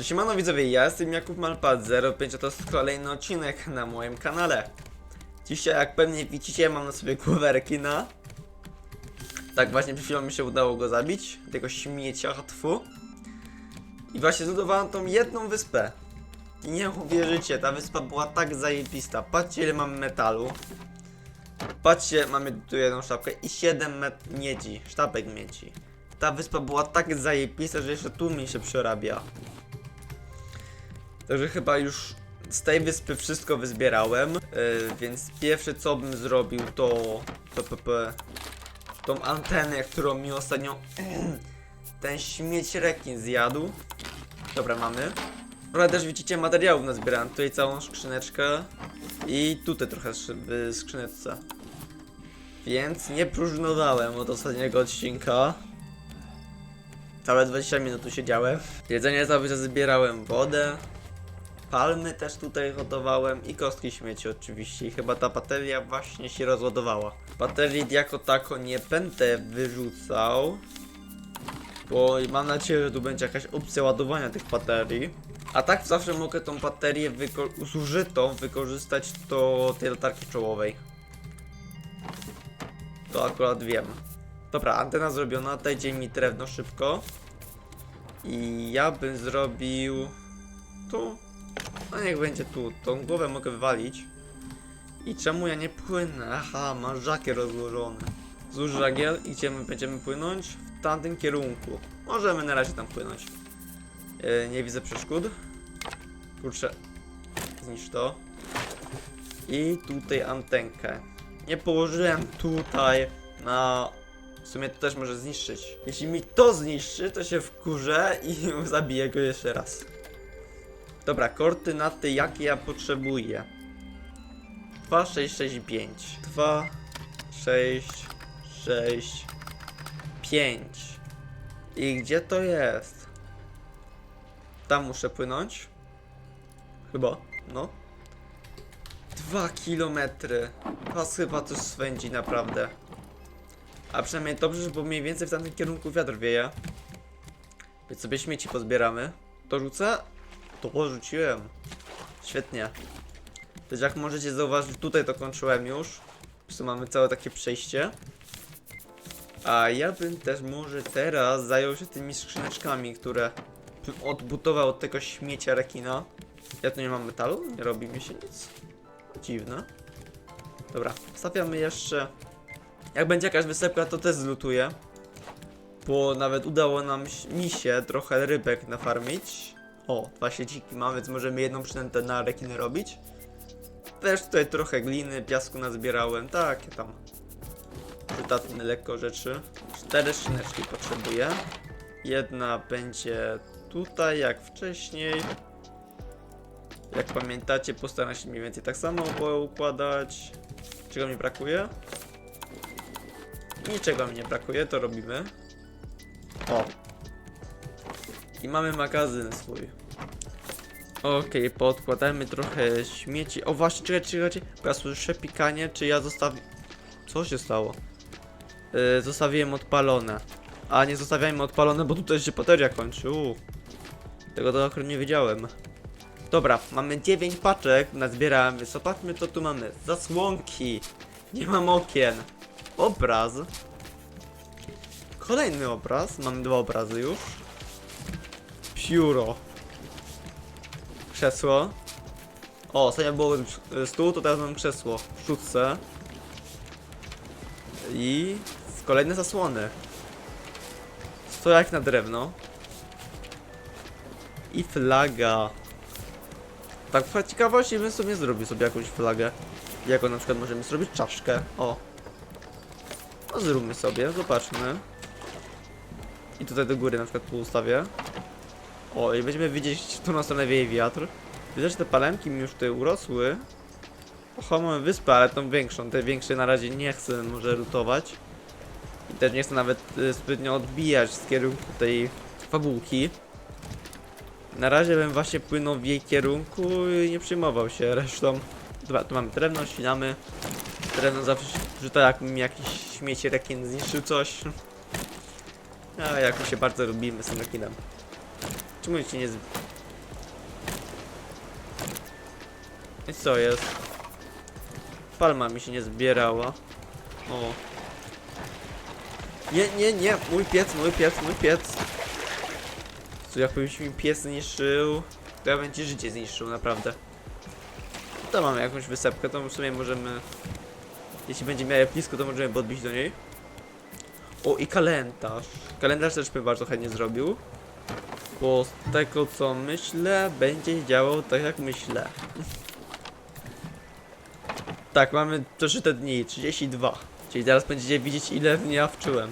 Cześć, siemano widzowie, ja jestem Jakub Malpad 05, a to jest kolejny odcinek na moim kanale. Dzisiaj, jak pewnie widzicie, mam na sobie głowę rekina. Tak właśnie przed chwilą mi się udało go zabić, tego śmiecia, tfu. I właśnie zbudowałem tą jedną wyspę. I nie uwierzycie, ta wyspa była tak zajebista. Patrzcie ile mamy metalu. Patrzcie, mamy tu jedną sztabkę i 7 met miedzi, sztabek miedzi. Ta wyspa była tak zajebista, że jeszcze tu mi się przerabia. Także chyba już z tej wyspy wszystko wyzbierałem, yy, więc pierwsze co bym zrobił to, to pp, tą antenę, którą mi ostatnio ten śmieć rekin zjadł. Dobra, mamy. Ale też widzicie materiałów nazbierałem, tutaj całą skrzyneczkę i tutaj trochę w skrzyneczce. Więc nie próżnowałem od ostatniego odcinka. Całe 20 minut tu siedziałem. Jedzenie cały czas zbierałem, wodę. Palmy też tutaj hodowałem i kostki śmieci oczywiście. I chyba ta bateria właśnie się rozładowała. Baterii jako tako nie będę wyrzucał. Bo mam nadzieję, że tu będzie jakaś opcja ładowania tych baterii. A tak zawsze mogę tą baterię wyko- zużytą wykorzystać do tej latarki czołowej. To akurat wiem. Dobra, antena zrobiona, dajcie mi drewno szybko. I ja bym zrobił... Tu. No niech będzie tu. Tą głowę mogę wywalić. I czemu ja nie płynę? Aha, mam żakier rozłożony. Złóż żagiel i gdzie my będziemy płynąć? W tamtym kierunku. Możemy na razie tam płynąć. Yy, nie widzę przeszkód. Kurczę. Zniszcz to. I tutaj antenkę. Nie położyłem tutaj na... W sumie to też może zniszczyć. Jeśli mi to zniszczy, to się wkurzę i zabiję go jeszcze raz. Dobra, koordynaty jakie ja potrzebuję. 2, 6, 6, 5. 2, 6, 6, 5. I gdzie to jest? Tam muszę płynąć. Chyba, no. Dwa kilometry. Was chyba to swędzi naprawdę. A przynajmniej dobrze, bo mniej więcej w tamtym kierunku wiatr wieje. Więc sobie śmieci pozbieramy. To rzucę? To rzuciłem. Świetnie. Też jak możecie zauważyć, tutaj to kończyłem już. Prostu mamy całe takie przejście. A ja bym też może teraz zajął się tymi skrzyneczkami, które bym odbudował od tego śmiecia rekina. Ja tu nie mam metalu, nie robi mi się nic. Dziwne. Dobra, stawiamy jeszcze. Jak będzie jakaś wysepka, to też zlutuję. Bo nawet udało nam mi się trochę rybek nafarmić. O, dwa siedziki mamy, więc możemy jedną przynętę na rekiny robić. Też tutaj trochę gliny, piasku nazbierałem, takie tam przydatne lekko rzeczy. Cztery szyneczki potrzebuję. Jedna będzie tutaj, jak wcześniej. Jak pamiętacie, postaram się mniej więcej tak samo układać. Czego mi brakuje? Niczego mi nie brakuje, to robimy. O. I mamy magazyn swój. Okej, podkładamy trochę śmieci. O właśnie, czekajcie, czekajcie. Bo ja słyszę pikanie, czy ja zostawię... Co się stało? Yy, zostawiłem odpalone. A nie zostawiajmy odpalone, bo tutaj się bateria kończy. Uu. Tego akurat nie wiedziałem. Dobra, mamy 9 paczek, nazbierałem, więc zobaczmy co tu mamy. Zasłonki. Nie mam okien. Obraz. Kolejny obraz. Mamy dwa obrazy już. Pióro. Krzesło. O, ostatnio było y, stół, to teraz mam krzesło w sztuce. I kolejne zasłony. Stojak na drewno. I flaga. Tak, w ciekawości bym sobie zrobił sobie jakąś flagę. Jaką na przykład możemy zrobić czaszkę. O. No zróbmy sobie, zobaczmy. I tutaj do góry na przykład tu ustawię. O, i będziemy widzieć, w którą stronę wieje wiatr. Widzę, że te palemki mi już tutaj urosły. Mamy wyspę, ale tą większą. Te większe na razie nie chcę może lutować. I też nie chcę nawet y, zbytnio odbijać z kierunku tej fabułki. Na razie bym właśnie płynął w jej kierunku i nie przejmował się resztą. Dobra, tu mamy drewno, ścinamy. Drewno zawsze się wrzuca, jak mi jakiś śmieci rekin zniszczył coś. A jakoś się bardzo lubimy z tym rekinem. Czemu się nie z... I co jest? Palma mi się nie zbierała. O. Nie, nie, nie! Mój piec, mój piec, mój piec! Co, jakbyś mi pies zniszczył, to ja bym ci życie zniszczył, naprawdę. To mamy jakąś wysepkę, to w sumie możemy... Jeśli będzie miała blisko, to możemy podbić do niej. O, i kalendarz. Kalendarz też by bardzo chętnie zrobił. Bo z tego co myślę, będzie działał tak jak myślę. tak, mamy przeżyte dni, 32. Czyli teraz będziecie widzieć ile w nie wczułem.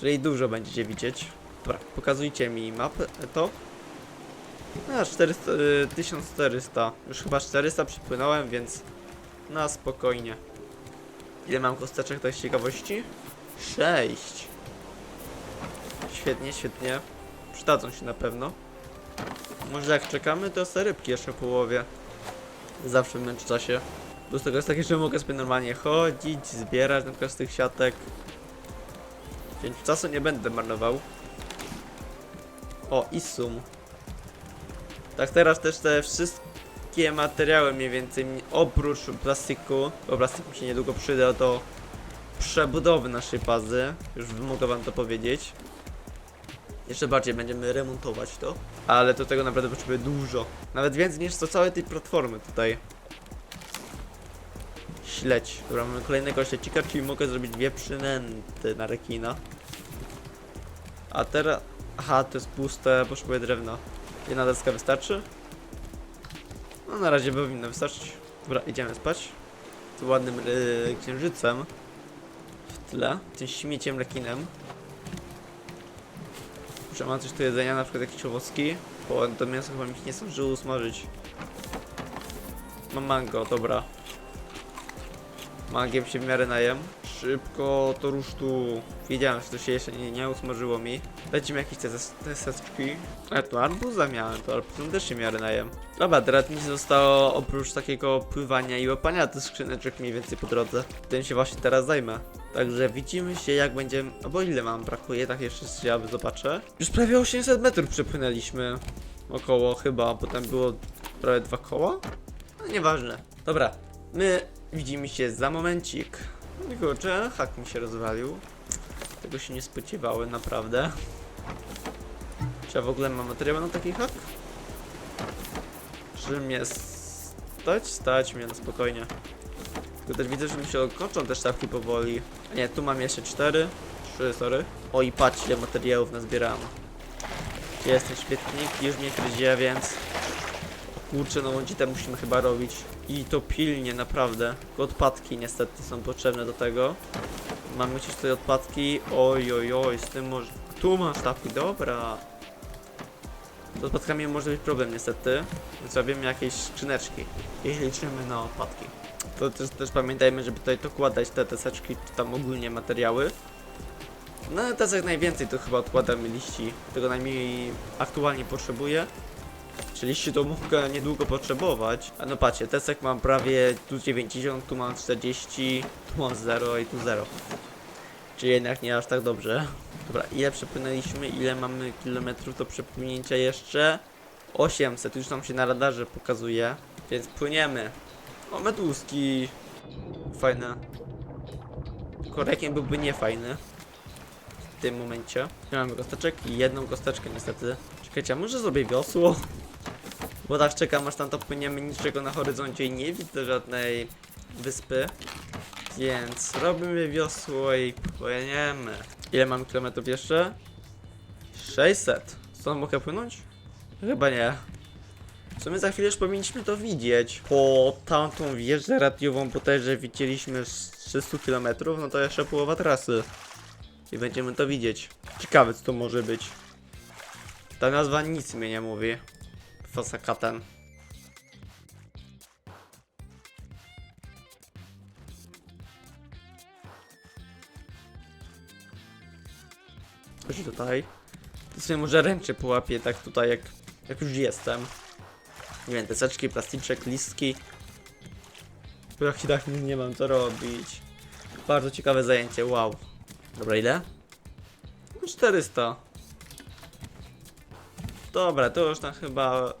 Czyli dużo będziecie widzieć. Dobra, pokazujcie mi mapę, to. A, 400, y, 1400. Już chyba 400 przypłynąłem, więc na spokojnie. Ile mam kosteczek, to jest ciekawości? 6. Świetnie, świetnie. Przydadzą się na pewno. Może jak czekamy, to sobie rybki jeszcze połowie. Zawsze w międzyczasie. Plus tego jest takie, że mogę sobie normalnie chodzić, zbierać na przykład z tych siatek. Więc czasu nie będę marnował. O, i sum. Tak teraz też te wszystkie materiały mniej więcej oprócz plastiku, bo plastik mi się niedługo przyda do przebudowy naszej bazy. Już mogę wam to powiedzieć. Jeszcze bardziej będziemy remontować to. Ale do tego naprawdę potrzebuję dużo. Nawet więcej niż co całej tej platformy tutaj. Śledź. Dobra, mamy kolejnego ślecika, czyli mogę zrobić dwie przynęty na rekina. A teraz... Aha, to jest puste, potrzebuję drewna. Jedna deska wystarczy? No na razie powinno wystarczyć. Dobra, idziemy spać. Z ładnym yy, księżycem. W tle. Tym śmieciem rekinem. Że mam coś do jedzenia, na przykład jakieś owocki. Bo to mięso chyba mi się nie zdążyło usmażyć. Mam mango, dobra. Mangiem się w miarę najem. Szybko, to rusz tu. Wiedziałem, że to się jeszcze nie, nie usmażyło mi. Mi jakieś te, te seseczki. A tu arbuza miałem, to arbuzem też się miarę najem. Dobra, teraz nic zostało oprócz takiego pływania i łapania tych skrzyneczek mniej więcej po drodze. Tym się właśnie teraz zajmę. Także widzimy się jak będzie... Albo ile mam brakuje, tak jeszcze ja zobaczę. Już prawie 800 metrów przepłynęliśmy. Około chyba, bo tam było prawie dwa koła? No nieważne. Dobra, my widzimy się za momencik. No Kurczę, hak mi się rozwalił. Tego się nie spodziewałem, naprawdę. Czy ja w ogóle mam materiał na taki hak? Czy mnie stać? Stać mnie na spokojnie. Tylko też widzę, że mi się kończą te sztabki powoli. A nie, tu mam jeszcze cztery. Trzy, sorry. O i patrz ile materiałów nazbierałem. Gdzie jest ten świetnik? Już mnie gryzie, więc... Kurczę, no łądzitę musimy chyba robić. I to pilnie, naprawdę. Tylko odpadki niestety są potrzebne do tego. Mamy gdzieś tutaj odpadki. Oj, oj, oj, z tym może... Tu mam sztabki, dobra. Z odpadkami może być problem niestety. Więc robimy jakieś skrzyneczki. Jeśli liczymy na odpadki. To też, też pamiętajmy, żeby tutaj dokładać te deseczki, czy tam ogólnie materiały. No ale desek najwięcej to chyba odkładamy liści. Tego najmniej aktualnie potrzebuję. Czy liści to mogę niedługo potrzebować. A no patrzcie, desek mam prawie tu 90, tu mam 40, tu mam 0 i tu 0. Czyli jednak nie aż tak dobrze. Dobra, ile przepłynęliśmy? Ile mamy kilometrów do przepłynięcia jeszcze? 800, już nam się na radarze pokazuje. Więc płyniemy. O, meduski. Fajne. Korekiem byłby niefajny. W tym momencie. Mamy kosteczek i jedną kosteczkę niestety. Czekajcie, a może zrobię wiosło? Bo tak czekam aż tam to płyniemy, niczego na horyzoncie i nie widzę żadnej wyspy. Więc robimy wiosło i płyniemy. Ile mamy kilometrów jeszcze? 600. Stąd mogę płynąć? Chyba nie. W sumie za chwilę już powinniśmy to widzieć. Po tamtą wieżę radiową bodajże widzieliśmy z 300 km, no to jeszcze połowa trasy. I będziemy to widzieć. Ciekawe co to może być. Ta nazwa nic mi nie mówi. Fasakaten. Chodź tutaj. To sobie może ręcznie połapię tak tutaj jak, jak już jestem. Nie wiem, deseczki, plastyczek, listki. I tak nie mam co robić. Bardzo ciekawe zajęcie, wow. Dobra, ile? No 400. Dobra, to już tam chyba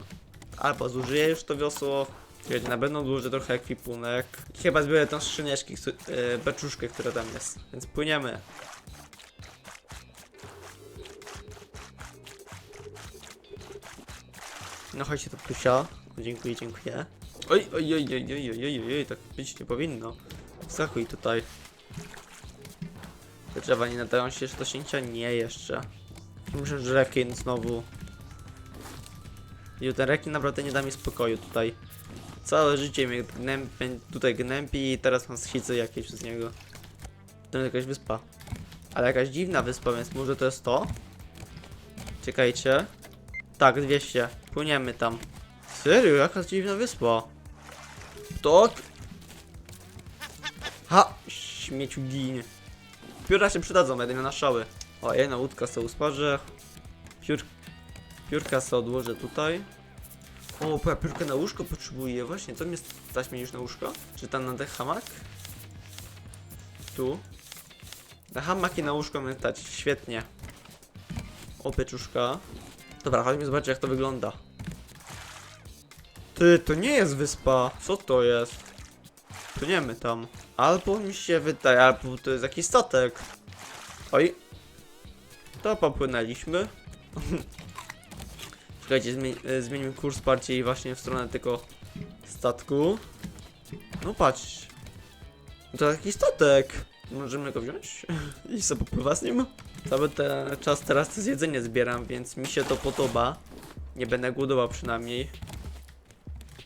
albo zużyję już to wiosło, Wiecie, na pewno dłużej trochę ekwipunek. Chyba zbiorę tą skrzyneczki, któ- e, beczuszkę, która tam jest. Więc płyniemy. No chodźcie to Tusia. O, dziękuję, dziękuję. Oj, oj, oj, oj, oj, oj, oj, oj, tak być nie powinno. Zachuj tutaj. Te drzewa nie nadają się jeszcze do sięcia? Nie jeszcze. Muszę rekin znowu. I ten rekin naprawdę nie da mi spokoju tutaj. Całe życie mnie tutaj gnębi i teraz mam schizy jakieś z niego. To jest jakaś wyspa. Ale jakaś dziwna wyspa, więc może to jest to? Czekajcie. Tak, 200. Płyniemy tam. Serio, jaka dziwna wyspa. Tak. Ha! Śmieciu ginie. Pióra się przydadzą, miał na szały. O, jedna łódka sobie usmażę. Piór... Piórka sobie odłożę tutaj. O, po- ja piórkę na łóżko potrzebuję. Właśnie, co mnie stać mnie już na łóżko? Czy tam na ten hamak? Tu. Na hamak i na łóżko mnie stać. Świetnie. O, pieczuszka. Dobra, chodźmy zobaczyć jak to wygląda. Ty, to nie jest wyspa. Co to jest? Płyniemy tam. Albo mi się wydaje, albo to jest jakiś statek. Oj. To popłynęliśmy. Czekajcie, e, zmienimy kurs bardziej właśnie w stronę tego statku. No patrz. To jakiś statek. Możemy go wziąć i sobie popływa z nim. Cały ten czas teraz to jedzenie zbieram, więc mi się to podoba. Nie będę głodował przynajmniej.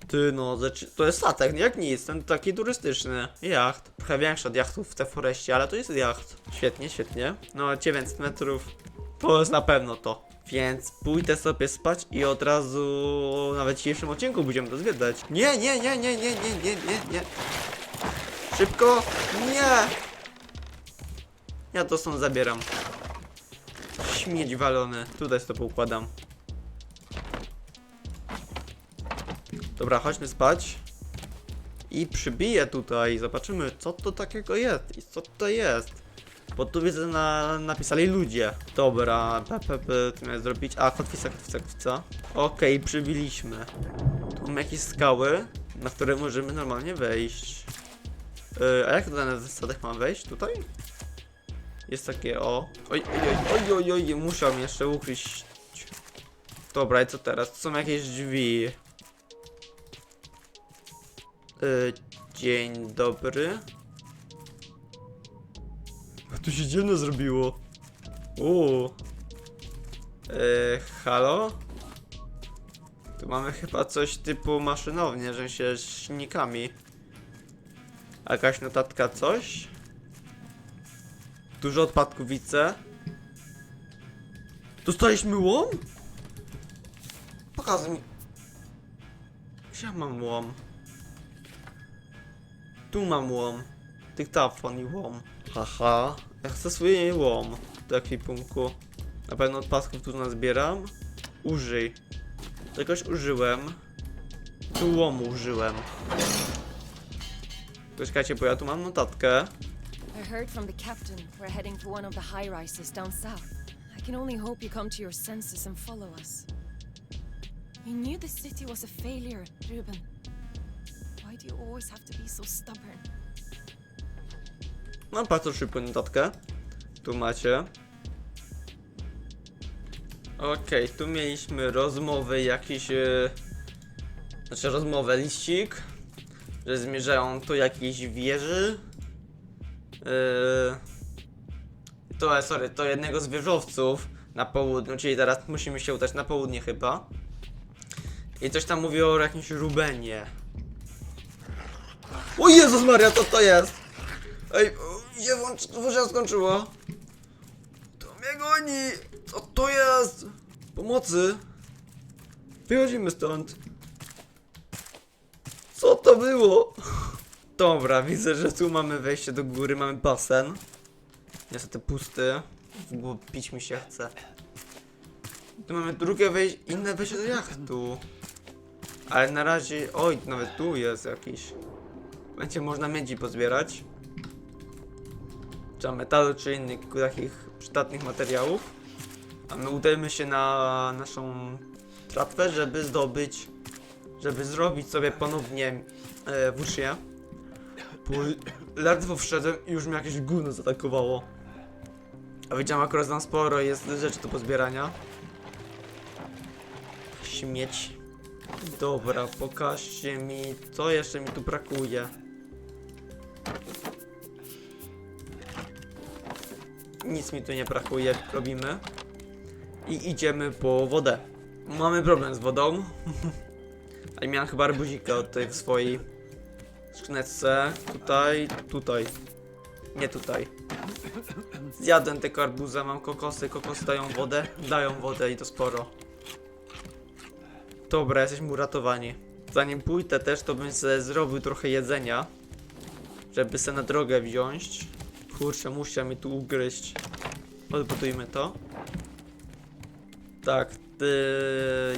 Ty no, to jest statek, jak nic, ten taki turystyczny. Jacht. Trochę większy od jachtów w te foreście, ale to jest jacht. Świetnie, świetnie. No 900 metrów. To jest na pewno to. Więc pójdę sobie spać i od razu nawet w dzisiejszym odcinku będziemy to zwiedzać. Nie, nie, nie, nie, nie, nie, nie, nie, nie. Szybko! Nie! Ja to stąd zabieram. Śmieć walony. Tutaj to poukładam. Dobra, chodźmy spać. I przybiję tutaj. Zobaczymy, co to takiego jest i co to jest. Bo tu widzę, na, napisali ludzie. Dobra, PPP, co miałem zrobić? A, kotwica, kotwica, kotwica. Okej, przybiliśmy. Tu mamy jakieś skały, na które możemy normalnie wejść. Yy, a jak to na zasadach mam wejść? Tutaj? Jest takie o. Oj, oj, oj, oj, oj, musiał jeszcze ukryć. Dobra, i co teraz? Tu są jakieś drzwi. Yy, dzień dobry. A tu się dziwno zrobiło. Uuu. Yy, halo? Tu mamy chyba coś typu maszynownie, że się z silnikami. Jakaś notatka, coś? Dużo odpadków widzę. Dostaliśmy łom? Pokazuj mi. Gdzie ja mam łom? Tu mam łom. Dyktafon i łom. Haha. Ja chcę swój łom do ekwipunku. Na pewno odpadków tu nazbieram. Użyj. Czegoś użyłem. Tu łomu użyłem. Czekajcie, bo ja tu mam notatkę. I heard from the captain we're heading for one of the high rises down south. I can only hope you come to your senses and follow us. You knew the city was a failure, Ruben. Why do you always have to be so stubborn? Mam bardzo szybką notatkę. Tu macie. Okej, tu mieliśmy rozmowę jakiś... E... Znaczy rozmowę, liścik. Że zmierzają tu jakiejś wieży. E... To, sorry, to jednego z wieżowców na południu, czyli teraz musimy się udać na południe chyba. I coś tam mówiło o jakimś Rubenie. O Jezus Maria, co to jest? Ej, gdzie włącz, to się skończyło? To mnie goni! Co to jest? Pomocy! Wychodzimy stąd. Co to było? Dobra, widzę, że tu mamy wejście do góry, mamy basen. Niestety pusty. Głowę pić mi się chce. Tu mamy drugie wejście, inne wejście do jachtu. Ale na razie, oj, nawet tu jest jakiś. Będzie można miedzi pozbierać metalu, czy innych takich przydatnych materiałów. A my udajemy się na naszą tratwę, żeby zdobyć żeby zrobić sobie ponownie e, włócznie. Bo ledwo wszedłem i już mnie jakieś gówno zaatakowało. A widziałem akurat tam sporo jest rzeczy do pozbierania. Śmieć. Dobra, pokażcie mi, co jeszcze mi tu brakuje. Nic mi tu nie brakuje, robimy. I idziemy po wodę. Mamy problem z wodą. Ale miałem chyba arbuzika tutaj w swojej skrzyneczce. Tutaj, tutaj. Nie tutaj. Zjadłem tego arbuza, mam kokosy, kokosy dają wodę, dają wodę i to sporo. Dobra, jesteśmy uratowani. Zanim pójdę też, to bym sobie zrobił trochę jedzenia. Żeby se na drogę wziąć. Kurczę, muszę mi tu ugryźć. Odbudujmy to. Tak,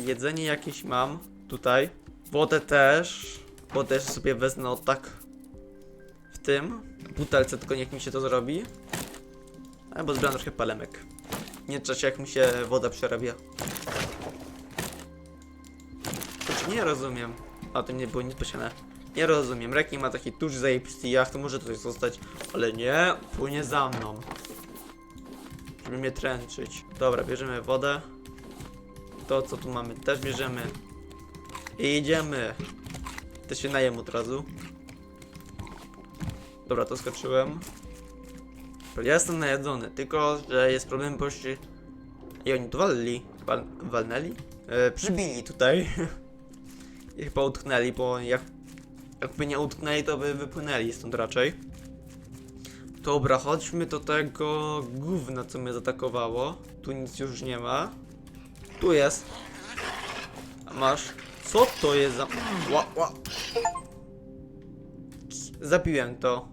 jedzenie jakieś mam tutaj. Wodę też. Wodę też sobie wezmę o tak. W tym. Butelce, tylko niech mi się to zrobi. Albo zbieram trochę palemek. Nie czasie jak mi się woda przerabia. Choć nie rozumiem. A to nie było nic posiane. Nie rozumiem. Rekin ma taki tuż zajebisty jacht, to może tutaj zostać. Ale nie, płynie za mną. Żeby mnie tręczyć. Dobra, bierzemy wodę. To co tu mamy też bierzemy. I idziemy. To się najem od razu. Dobra, to skoczyłem. Ja jestem najedzony, tylko że jest problem, bo się... I oni tu walli. Wal... Walnęli? E, przybili tutaj. I chyba utknęli, bo jak... Jakby nie utknęli, to by wypłynęli stąd raczej. Dobra, chodźmy do tego gówna, co mnie zaatakowało. Tu nic już nie ma. Tu jest. A masz. Co to jest za... Ła, ła. Zapiłem to.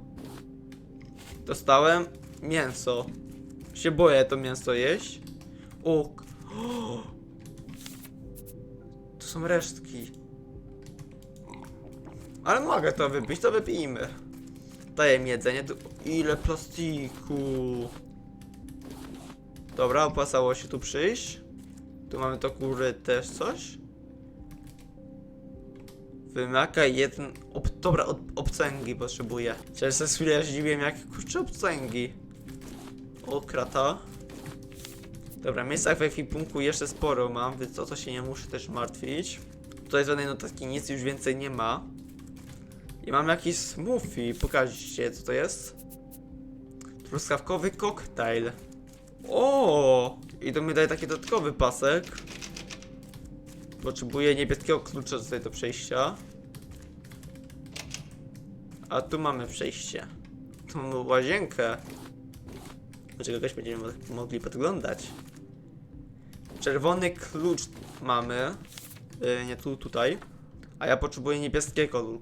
Dostałem mięso. Się boję to mięso jeść. O. To są resztki. Ale mogę to wypić, to wypijmy. Daję mi jedzenie. Tu... Ile plastiku. Dobra, opłacało się tu przyjść. Tu mamy to kury też coś. Wymaga jeden. Ob, dobra, ob, obcęgi potrzebuję. Chociaż za chwilę zdziwiłem, jakie kurczę obcęgi. O, krata. Dobra, miejsca w ekwipunku jeszcze sporo mam, więc o to się nie muszę też martwić. Tutaj żadnej notatki nic już więcej nie ma. I mam jakiś smoothie. Pokażcie, co to jest. Truskawkowy koktajl. O! I to mi daje taki dodatkowy pasek. Potrzebuję niebieskiego klucza tutaj do przejścia. A tu mamy przejście. Tu mamy łazienkę. Do czegoś będziemy mo- mogli podglądać. Czerwony klucz mamy. Yy, nie tu, tutaj. A ja potrzebuję niebieskiego.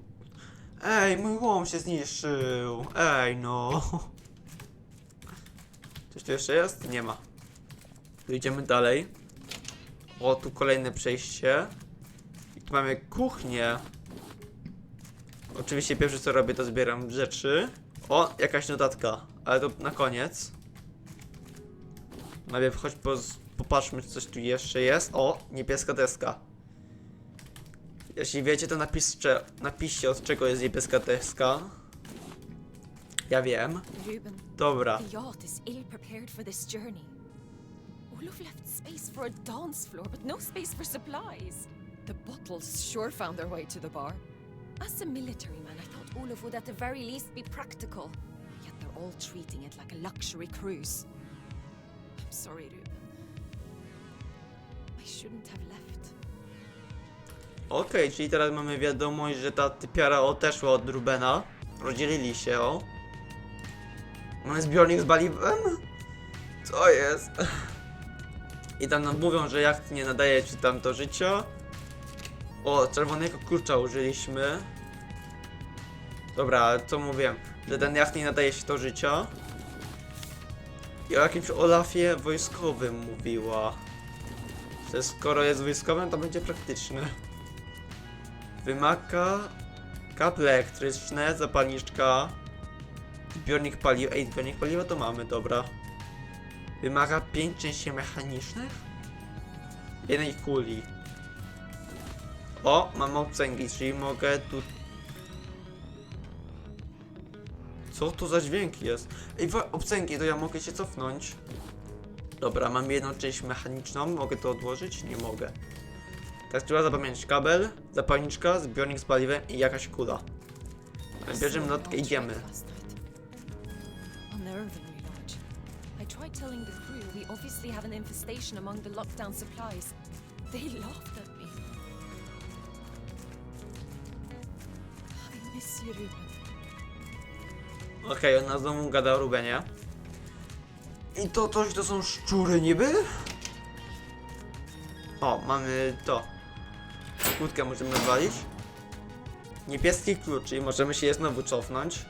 Ej, mój łom się zniszczył. Ej, no. Coś tu jeszcze jest? Nie ma. Idziemy dalej. O, tu kolejne przejście. I tu mamy kuchnię. Oczywiście pierwsze co robię to zbieram rzeczy. O, jakaś notatka, ale to na koniec. Najpierw chodź po, popatrzmy czy coś tu jeszcze jest. O, niebieska deska. Jeśli wiecie to napiszcie, napiszcie od czego jest niebieska deska. Ja wiem. Ruben, Dobra. the yacht is ill prepared for this journey. Olaf left space for a dance floor, but no space for supplies. The bottles sure found their way to the bar. As a military man, I thought Olaf would at the very least be practical. Yet they're all treating it like a luxury cruise. I'm sorry, Ruben. I shouldn't have left. Okej, czyli teraz mamy wiadomość, że ta typiara odeszła od Rubena. Rozdzielili się, o. Mamy zbiornik z paliwem? Co jest? I tam nam mówią, że jacht nie nadaje ci tam do życia. O, czerwonego kurcza użyliśmy. Dobra, co mówiłem? Że ten jacht nie nadaje się do życia. I o jakimś Olafie wojskowym mówiła. Że skoro jest wojskowym, to będzie praktyczny. Wymaga kable elektryczne, zapalniczka, zbiornik paliwa. Ej, zbiornik paliwa to mamy, dobra. Wymaga 5 części mechanicznych? Jednej kuli. O, mam obcęgi, czyli mogę tu... Co to za dźwięk jest? Ej, obcęgi, to ja mogę się cofnąć. Dobra, mam jedną część mechaniczną, mogę to odłożyć? Nie mogę. Tak, trzeba zapamiętać kabel, zapalniczka, zbiornik z paliwem i jakaś kula. Bierzemy notkę, idziemy. I tried telling the crew we obviously have an infestation among the lockdown supplies. They laughed at me. I miss you, Ruben. Okej, ona znowu gada o Rubenie. I to coś to są szczury niby? O, mamy to. Kłódkę możemy zwalić. Niebieski klucz, czyli możemy się je znowu cofnąć.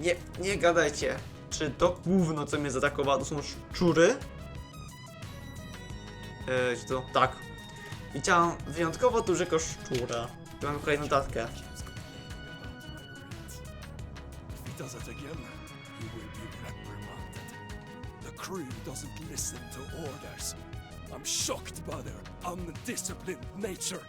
Nie, nie gadajcie. Czy to gówno, co mnie zaatakowało, to są szczury? Eee, czy to... Tak. Widziałam wyjątkowo dużego szczura. Tu mam kolejną notatkę. Does it again, he will be reprimanded. The crew doesn't listen to orders. I'm shocked by their undisciplined nature.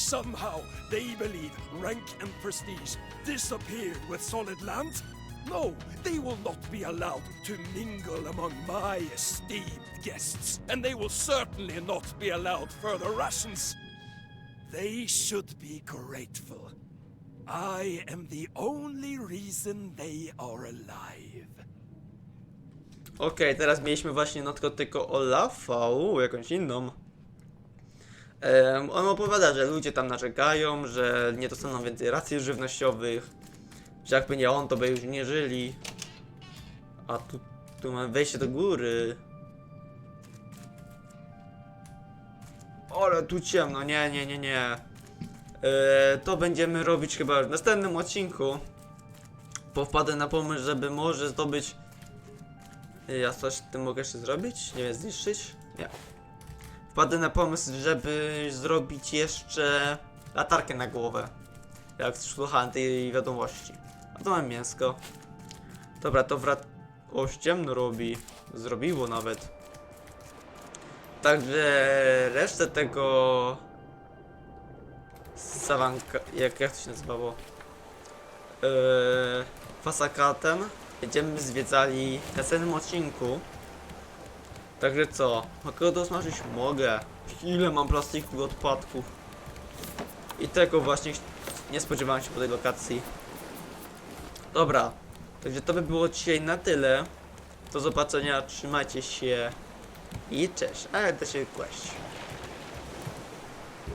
Somehow they believe rank and prestige disappeared with solid land. No, they will not be allowed to mingle among my esteemed guests, and they will certainly not be allowed further rations. They should be grateful. I am the only reason they are alive. Okej, teraz mieliśmy właśnie notkę tylko Olafa, u, jakąś inną. On opowiada, że ludzie tam narzekają, że nie dostaną więcej racji żywnościowych, że jakby nie on, to by już nie żyli. A tu, tu mamy wejście do góry. Ale tu ciemno, nie, nie, nie, nie. E, to będziemy robić chyba w następnym odcinku. Bo wpadę na pomysł, żeby może zdobyć ja coś tym mogę jeszcze zrobić? Nie wiem, zniszczyć? Nie. Wpadłem na pomysł, żeby zrobić jeszcze latarkę na głowę. Jak słuchałem tej wiadomości. A to mam mięsko. Dobra, to wrat... O, ciemno robi. Zrobiło nawet. Także resztę tego... Sawanka... Jak, jak to się nazywało? Eee, Fasakatem będziemy zwiedzali w następnym odcinku. Także co? Mogę to smażyć? Mogę. Ile mam plastiku odpadków. I tego właśnie nie spodziewałem się po tej lokacji. Dobra. Także to by było dzisiaj na tyle. Do zobaczenia, trzymajcie się i cześć. Ale da się kłaść.